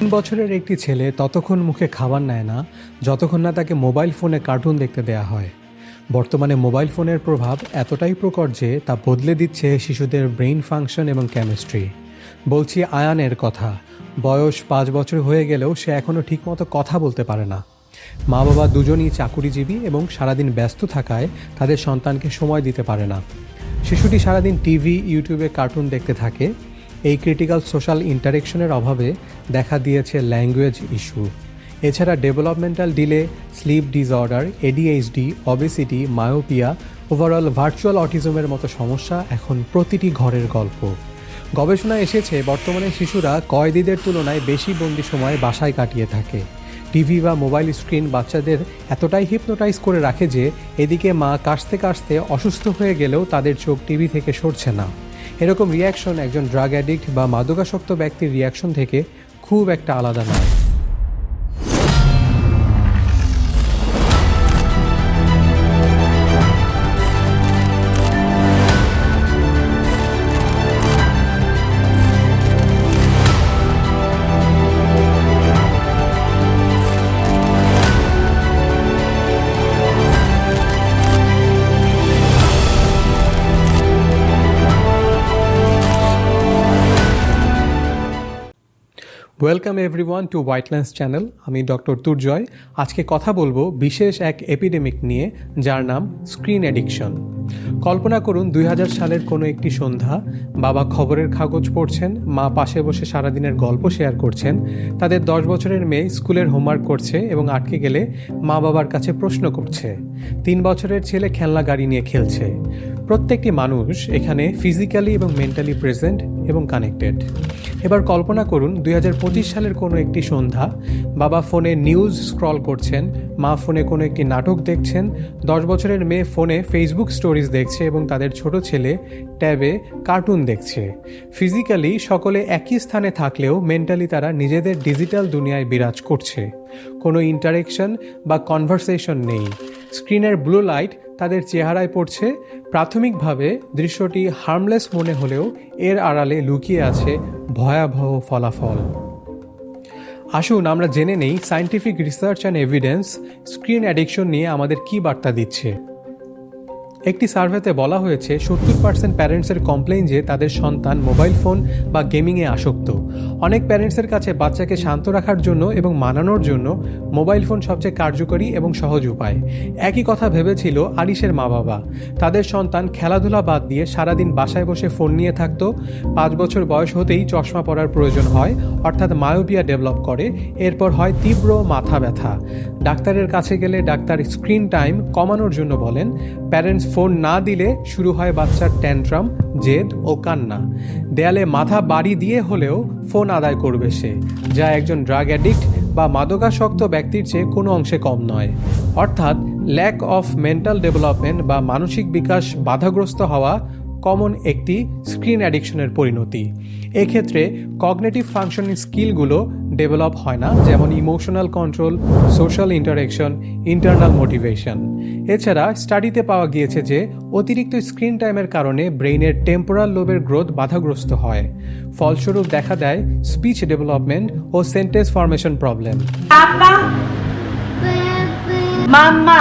তিন বছরের একটি ছেলে ততক্ষণ মুখে খাবার নেয় না, যতক্ষণ না তাকে মোবাইল ফোনে কার্টুন দেখতে দেয়া হয়। বর্তমানে মোবাইল ফোনের প্রভাব এতটাই প্রকট যে তা বদলে দিচ্ছে শিশুদের ব্রেইন ফাংশন এবং কেমিস্ট্রি। বলছি আয়ানের কথা, বয়স পাঁচ বছর হয়ে গেলেও সে এখনও ঠিকমতো কথা বলতে পারে না। মা বাবা দুজনই চাকুরিজীবী এবং সারাদিন ব্যস্ত থাকায় তাদের সন্তানকে সময় দিতে পারে না। শিশুটি সারাদিন টিভি, ইউটিউবে কার্টুন দেখতে থাকে এই ক্রিটিক্যাল সোশ্যাল ইন্টারেকশনের অভাবে দেখা দিয়েছে ল্যাঙ্গুয়েজ ইস্যু এছাড়া developmental delay sleep disorder ADHD obesity myopia overall virtual অটিজমের মতো সমস্যা এখন প্রতিটি ঘরের গল্প। গবেষণায় এসেছে, বর্তমানে শিশুরা কয়েদিদের তুলনায় বেশি বন্দি সময় বাসায় কাটিয়ে থাকে। টিভি বা মোবাইল স্ক্রিন বাচ্চাদের এতটাই হিপনোটাইজ করে রাখে যে, এদিকে মা কাশতে কাশতে অসুস্থ হয়ে গেলেও তাদের চোখ টিভি থেকে সরছে না। এরকম রিয়াকশন একজন ড্রাগ অ্যাডিক্ট বা মাদকাসক্ত ব্যক্তির রিয়াকশন থেকে খুব একটা আলাদা নয়। Welcome everyone to Whitelands channel আমি ডক্টর তুর্জয় আজকে কথা বলব বিশেষ এক এপিডেমিক নিয়ে, যার নাম স্ক্রিন অ্যাডিকশন কল্পনা করুন দুই হাজার সালের কোনো একটি সন্ধ্যা, বাবা খবরের কাগজ পড়ছেন, মা পাশে বসে সারাদিনের গল্প শেয়ার করছেন, তাদের দশ বছরের মেয়ে স্কুলের হোমওয়ার্ক করছে এবং আটকে গেলে মা বাবার কাছে প্রশ্ন করছে, তিন বছরের ছেলে খেলনা গাড়ি নিয়ে খেলছে। প্রত্যেকটি মানুষ এখানে ফিজিক্যালি এবং মেন্টালি প্রেজেন্ট এবং কানেক্টেড। এবার কল্পনা করুন দুই হাজার পঁচিশ সালের কোনো একটি সন্ধ্যা, বাবা ফোনে নিউজ স্ক্রল করছেন, মা ফোনে কোনো একটি নাটক দেখছেন, দশ বছরের মেয়ে ফোনে ফেসবুক স্টোরিজ দেখছে এবং তাদের ছোট ছেলে ট্যাবে কার্টুন দেখছে। ফিজিক্যালি সকলে একই স্থানে থাকলেও মেন্টালি তারা নিজেদের ডিজিটাল দুনিয়ায় বিরাজ করছে। কোনো ইন্টারেকশন বা কনভারসেশন নেই। স্ক্রিনের ব্লু লাইট তাদের চেহারায় পড়ছে। প্রাথমিকভাবে দৃশ্যটি হার্মলেস মনে হলেও এর আড়ালে লুকিয়ে আছে ভয়াবহ ফলাফল। আসুন আমরা জেনে নেই scientific research and evidence screen addiction নিয়ে আমাদের কী বার্তা দিচ্ছে। একটি সার্ভেতে বলা হয়েছে, সত্তর পার্সেন্ট প্যারেন্টসের কমপ্লেইন যে তাদের সন্তান মোবাইল ফোন বা গেমিংয়ে আসক্ত। অনেক প্যারেন্টসের কাছে বাচ্চাকে শান্ত রাখার জন্য এবং মানানোর জন্য মোবাইল ফোন সবচেয়ে কার্যকরী এবং সহজ উপায়। একই কথা ভেবেছিল আরিসের মা বাবা তাদের সন্তান খেলাধুলা বাদ দিয়ে সারাদিন বাসায় বসে ফোন নিয়ে থাকতো। পাঁচ বছর বয়স হতেই চশমা পরার প্রয়োজন হয়, অর্থাৎ মায়োপিয়া ডেভেলপ করে। এরপর হয় তীব্র মাথা ব্যথা। ডাক্তারের কাছে গেলে ডাক্তার স্ক্রিন টাইম কমানোর জন্য বলেন, প্যারেন্টস ফোন না দিলে শুরু হয় বাচ্চার ট্যান্ট্রাম, জেদ ও কান্না। দেয়ালে মাথা বাড়ি দিয়ে হলেও ফোন আদায় করবে সে, যা একজন ড্রাগ অ্যাডিক্ট বা মাদকাসক্ত ব্যক্তির চেয়ে কোনো অংশে কম নয়। অর্থাৎ ল্যাক অফ মেন্টাল ডেভেলপমেন্ট বা মানসিক বিকাশ বাধাগ্রস্ত হওয়া কমন একটি স্ক্রিন অ্যাডিকশনের পরিণতি। এক্ষেত্রে কগনেটিভ ফাংশনিং স্কিলগুলো ডেভেলপ হয় না যেমন emotional control social interaction internal motivation এছাড়া স্টাডিতে পাওয়া গিয়েছে যে অতিরিক্ত স্ক্রিন টাইমের কারণে ব্রেইনের টেম্পোরাল লোবের গ্রোথ বাধাগ্রস্ত হয় ফলস্বরূপ দেখা দেয় স্পিচ ডেভেলপমেন্ট ও সেন্টেন্স ফরমেশন প্রবলেম Papa.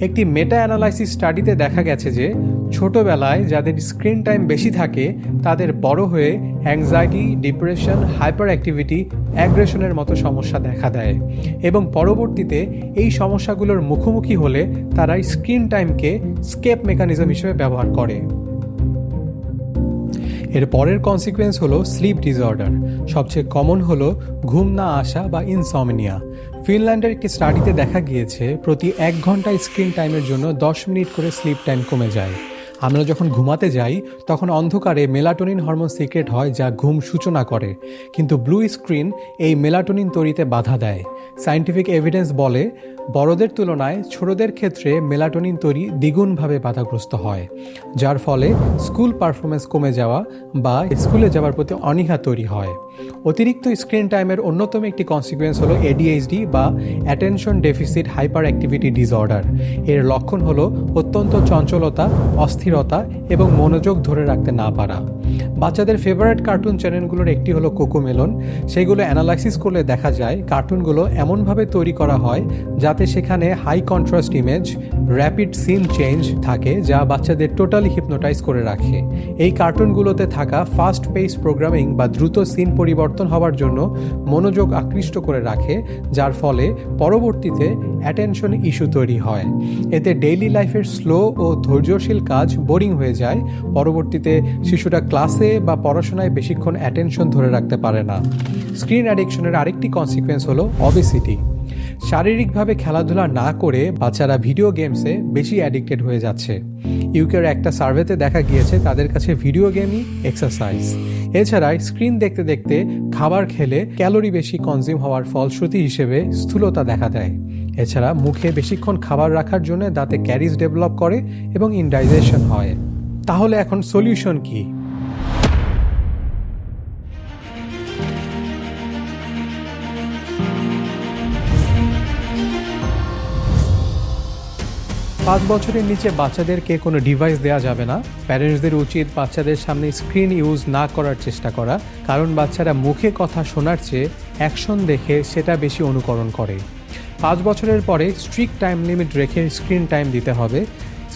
একটি মেটা অ্যানালাইসিস স্টাডিতে দেখা গেছে যে, ছোটবেলায় যাদের স্ক্রিন টাইম বেশি থাকে, তাদের বড় হয়ে অ্যাংজাইটি ডিপ্রেশন হাইপার অ্যাক্টিভিটি অ্যাগ্রেশনের মতো সমস্যা দেখা দেয়। এবং পরবর্তীতে এই সমস্যাগুলোর মুখোমুখি হলে তারা স্ক্রিন টাইমকে স্কেপ মেকানিজম হিসেবে ব্যবহার করে। এর পরের কনসিকুয়েন্স হলো স্লিপ ডিসঅর্ডার সবচেয়ে কমন হলো ঘুম না আসা বা ইনসমিনিয়া ফিনল্যান্ডের একটি স্টাডিতে দেখা গিয়েছে, প্রতি এক ঘণ্টা স্ক্রিন টাইমের জন্য দশ মিনিট করে স্লিপ টাইম কমে যায়। আমরা যখন ঘুমাতে যাই, তখন অন্ধকারে মেলাটোনিন হরমোন সিক্রেট হয় যা ঘুম সূচনা করে। কিন্তু ব্লু স্ক্রিন এই মেলাটোনিন তৈরিতে বাধা দেয়। সায়েন্টিফিক এভিডেন্স বলে, বড়দের তুলনায় ছোটদের ক্ষেত্রে মেলাটোনিন তৈরি দ্বিগুণভাবে বাধাগ্রস্ত হয়, যার ফলে স্কুল পারফরমেন্স কমে যাওয়া বা স্কুলে যাওয়ার প্রতি অনীহা তৈরি হয়। অতিরিক্ত স্ক্রিন টাইমের অন্যতম একটি কনসিকুয়েন্স হলো এডিএইচডি বা attention deficit hyperactivity disorder এর লক্ষণ হলো অত্যন্ত চঞ্চলতা, অস্থিরতা এবং মনোযোগ ধরে রাখতে না পারা। বাচ্চাদের ফেভারিট কার্টুন চ্যানেলগুলোর একটি হলো কোকোমেলন সেগুলো অ্যানালাইসিস করলে দেখা যায় কার্টুনগুলো এমনভাবে তৈরি করা হয় যাতে সেখানে high contrast image rapid scene change থাকে যা বাচ্চাদের টোটালি হিপনোটাইজ করে রাখে। এই কার্টুনগুলোতে থাকা ফাস্ট পেস প্রোগ্রামিং বা দ্রুত সিন পরিবর্তন হওয়ার জন্য মনোযোগ আকৃষ্ট করে রাখে, যার ফলে পরবর্তীতে অ্যাটেনশন ইস্যু তৈরি হয়। এতে ডেইলি লাইফের স্লো ও ধৈর্যশীল কাজ বোরিং হয়ে যায়। পরবর্তীতে শিশুরা ক্লাসে বা পড়াশোনায় বেশিক্ষণ অ্যাটেনশন ধরে রাখতে পারে না। স্ক্রিন অ্যাডিকশনের আরেকটি কনসিকোয়েন্স হলো অবেসিটি শারীরিকভাবে খেলাধুলা না করে বাচ্চারা ভিডিও গেমসে বেশি অ্যাডিক্টেড হয়ে যাচ্ছে। ইউকের একটা সার্ভেতে দেখা গিয়েছে, তাদের কাছে ভিডিও গেমই এক্সারসাইজ এছাড়া স্ক্রিন দেখতে দেখতে খাবার খেলে ক্যালোরি বেশি কনজিউম হওয়ার ফলশ্রুতি হিসেবে স্থূলতা দেখা দেয়। এছাড়া মুখে বেশিক্ষণ খাবার রাখার জন্য দাঁতে ক্যারিজ ডেভেলপ করে এবং ইনডাইজেশন হয়। তাহলে এখন সলিউশন কি? পাঁচ বছরের নিচে বাচ্চাদেরকে কোনো ডিভাইস দেওয়া যাবে না। প্যারেন্টসদের উচিত বাচ্চাদের সামনে স্ক্রিন ইউজ না করার চেষ্টা করা, কারণ বাচ্চারা মুখে কথা শোনার চেয়ে অ্যাকশন দেখে সেটা বেশি অনুকরণ করে। পাঁচ বছরের পরে স্ট্রিক্ট টাইম লিমিট রেখে স্ক্রিন টাইম দিতে হবে।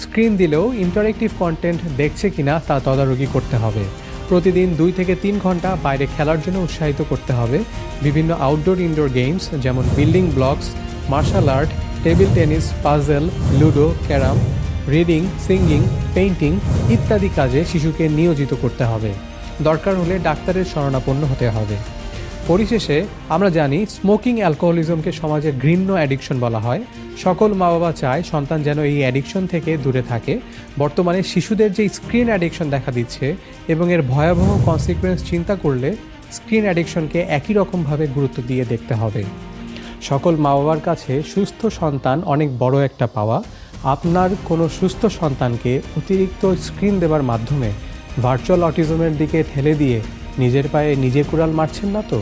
স্ক্রিন দিলেও ইন্টারেক্টিভ কন্টেন্ট দেখছে কিনা তা তদারকি করতে হবে। প্রতিদিন দুই থেকে তিন ঘণ্টা বাইরে খেলার জন্য উৎসাহিত করতে হবে। বিভিন্ন আউটডোর ইনডোর গেমস যেমন building blocks martial art table tennis, puzzle, ludo, carrom, reading, singing, painting ইত্যাদি কাজে শিশুকে নিয়োজিত করতে হবে। দরকার হলে ডাক্তারের শরণাপন্ন হতে হবে। পরিশেষে আমরা জানি স্মোকিং অ্যালকোহলিজমকে সমাজে ঘৃণ্য অ্যাডিকশন বলা হয়। সকল মা বাবা চায় সন্তান যেন এই অ্যাডিকশন থেকে দূরে থাকে। বর্তমানে শিশুদের যে স্ক্রিন অ্যাডিকশন দেখা দিচ্ছে এবং এর ভয়াবহ কনসিকুয়েন্স চিন্তা করলে স্ক্রিন অ্যাডিকশনকে একই রকমভাবে গুরুত্ব দিয়ে দেখতে হবে। সকল মা বাবার কাছে সুস্থ সন্তান অনেক বড় একটা পাওয়া। আপনার কোনো সুস্থ সন্তানকে অতিরিক্ত স্ক্রিন দেবার মাধ্যমে ভার্চুয়াল অটিজমের দিকে ঠেলে দিয়ে নিজের পায়ে নিজে কুড়াল মারছেন না তো?